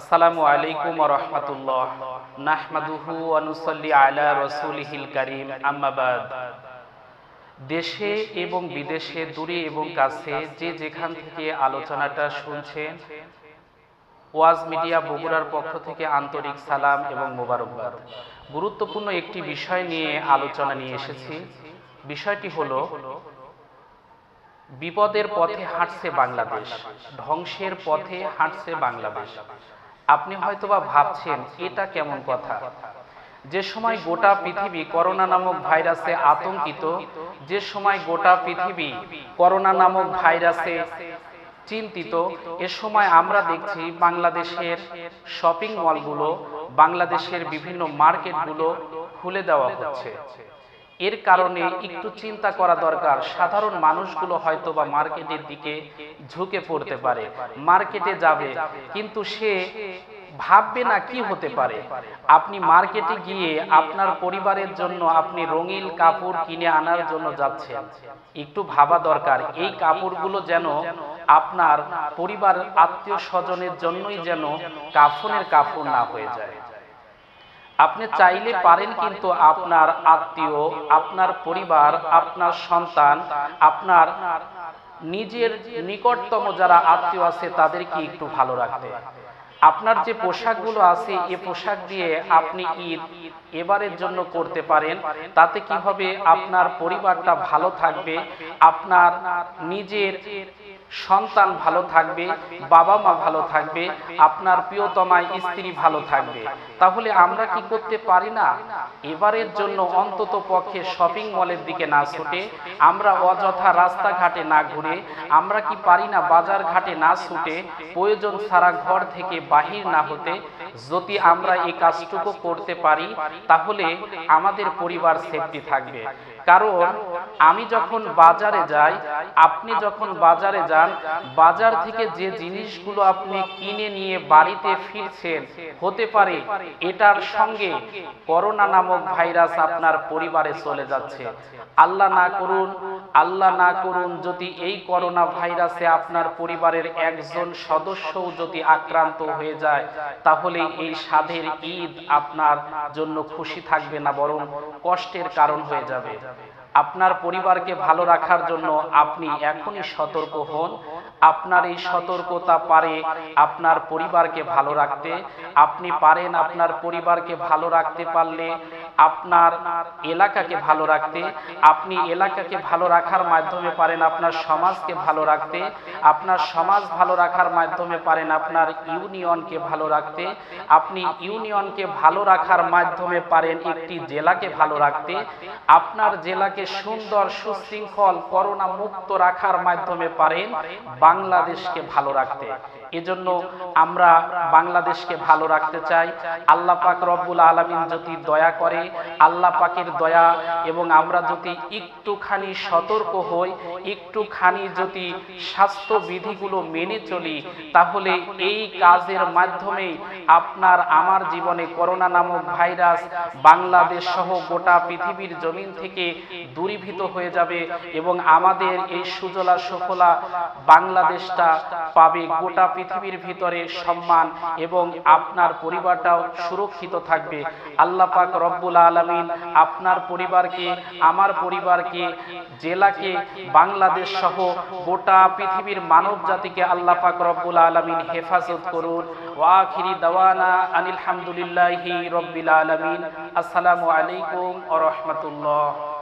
আসসালামু আলাইকুম রহমতুল্লাহ। নাহমাদুহু অনুসল্লি আলা রসুলহিল করিম। আম্মাবাদ দেশে এবং বিদেশে, দূরে এবং কাছে যে যেখান থেকে আলোচনাটা শুনছেন, ওয়াজ মিডিয়া বগুড়ার পক্ষ থেকে আন্তরিক সালাম এবং মোবারকবাদ। গুরুত্বপূর্ণ একটি বিষয় নিয়ে আলোচনা নিয়ে এসেছি। বিষয়টি হলো, বিপদের পথে হাঁটছে বাংলাদেশ, ধ্বংসের পথে হাঁটছে বাংলাদেশ। আপনি হয়তোবা ভাবছেন, এটা কেমন কথা? যে সময় গোটা পৃথিবী করোনা নামক ভাইরাসে আতঙ্কিত, যে সময় গোটা পৃথিবী করোনা নামক ভাইরাসে চিন্তিত, এ সময় আমরা দেখছি বাংলাদেশের শপিং মলগুলো, বাংলাদেশের বিভিন্ন মার্কেটগুলো খুলে দেওয়া হচ্ছে। এর কারণে একটু চিন্তা করা দরকার। সাধারণ মানুষগুলো হয়তো বা মার্কেটের দিকে ঝুঁকে পড়তে পারে, মার্কেটে যাবে, কিন্তু সে ভাববে না কি হতে পারে। আপনি মার্কেটে গিয়ে আপনার পরিবারের জন্য আপনি রঙিন কাপড় কিনে আনার জন্য যাচ্ছেন। একটু ভাবা দরকার, এই কাপড়গুলো যেন আপনার পরিবার আত্মীয় স্বজনের জন্যই যেন কাফনের কাপড় না হয়ে যায়। আপনি চাইলে পারেন কিন্তু আপনার আত্মীয়, আপনার পরিবার, আপনার সন্তান, আপনার নিজের নিকটতম যারা আত্মীয় আছে, তাদেরকে একটু ভালো রাখতে। আপনার যে পোশাকগুলো আছে এ পোশাক দিয়ে আপনি ঈদ এবারের জন্য করতে পারেন তাতে কি হবে? আপনার পরিবারটা ভালো থাকবে আপনার নিজের সন্তান ভালো থাকবে বাবা মা ভালো থাকবে আপনার প্রিয়তমায় স্ত্রী ভালো থাকবে। তাহলে আমরা কি করতে পারি না? এবারের জন্য অন্তত পক্ষে শপিং মলের দিকে না ছুটে আমরা অযথা রাস্তাঘাটে না ঘুরে আমরা কি পারি না? বাজার ঘাটে না ছুটে প্রয়োজন সারা ঘর থেকে বাহির না হতে যদি আমরা এই কাজটুকু করতে পারি, তাহলে আমাদের পরিবার সেফটি থাকবে। কারণ আমি যখন বাজারে যাই, আপনি যখন বাজারে যান, বাজার থেকে যে জিনিসগুলো আপনি কিনে নিয়ে বাড়িতে ফিরছেন, হতে পারে এটার সঙ্গে করোনা নামক ভাইরাস আপনার পরিবারে চলে যাচ্ছে। আল্লাহ না করুন, আল্লাহ না করুন যদি এই করোনা ভাইরাসে আপনার পরিবারের একজন সদস্যও যদি আক্রান্ত হয়ে যায়, তাহলে এই স্বাদের ঈদ আপনার জন্য খুশি থাকবে না, বরং কষ্টের কারণ হয়ে যাবে। আপনার পরিবারকে ভালো রাখার জন্য আপনি এখনই সতর্ক হন। আপনার এই সতর্কতা পারে আপনার পরিবারকে ভালো রাখতে। আপনি পারেন আপনার পরিবারকে ভালো রাখতে পারলে আপনার এলাকাকে ভালো রাখতে, আপনি এলাকাকে ভালো রাখার মাধ্যমে পারেন আপনার সমাজকে ভালো রাখতে, আপনার সমাজ ভালো রাখার মাধ্যমে পারেন আপনার ইউনিয়নকে ভালো রাখতে, আপনি ইউনিয়নকে ভালো রাখার মাধ্যমে পারেন একটি জেলাকে ভালো রাখতে, আপনার জেলাকে সুন্দর, সুশৃঙ্খল করোনা মুক্ত রাখার মাধ্যমে পারেন বাংলাদেশকে ভালো রাখতে। এজন্য আমরা বাংলাদেশকে ভালো রাখতে চাই। আল্লাহ পাক রব্বুল আলমিন যদি দয়া করে, আল্লাহ পাকের দয়া এবং আমরা যদি একটুখানি সতর্ক হই, একটুখানি যদি স্বাস্থ্য বিধিগুলো মেনে চলি, তাহলে এই কাজের মাধ্যমে আপনার আমার জীবনে করোনা নামক ভাইরাস বাংলাদেশ সহ গোটা পৃথিবীর জমিন থেকে দূরীভূত হয়ে যাবে এবং আমাদের এই সুজলা সফলা বাংলাদেশটা পাবে গোটা পৃথিবীর ভিতরে সম্মান এবং আপনার পরিবারটাও সুরক্ষিত থাকবে। আল্লাহ পাক রব্বুল আলমিন আপনার পরিবারকে, আমার পরিবারকে, জেলাকে, বাংলাদেশ সহ গোটা পৃথিবীর মানব জাতিকে আল্লাহ পাক রব্বুল আলমিন হেফাজত করুন। ওয়াখিরি দাওয়ানা আনিল হামদুলিল্লাহি রব্বিল আলমিন। আসসালামু আলাইকুম ও রহমতুল্লাহ।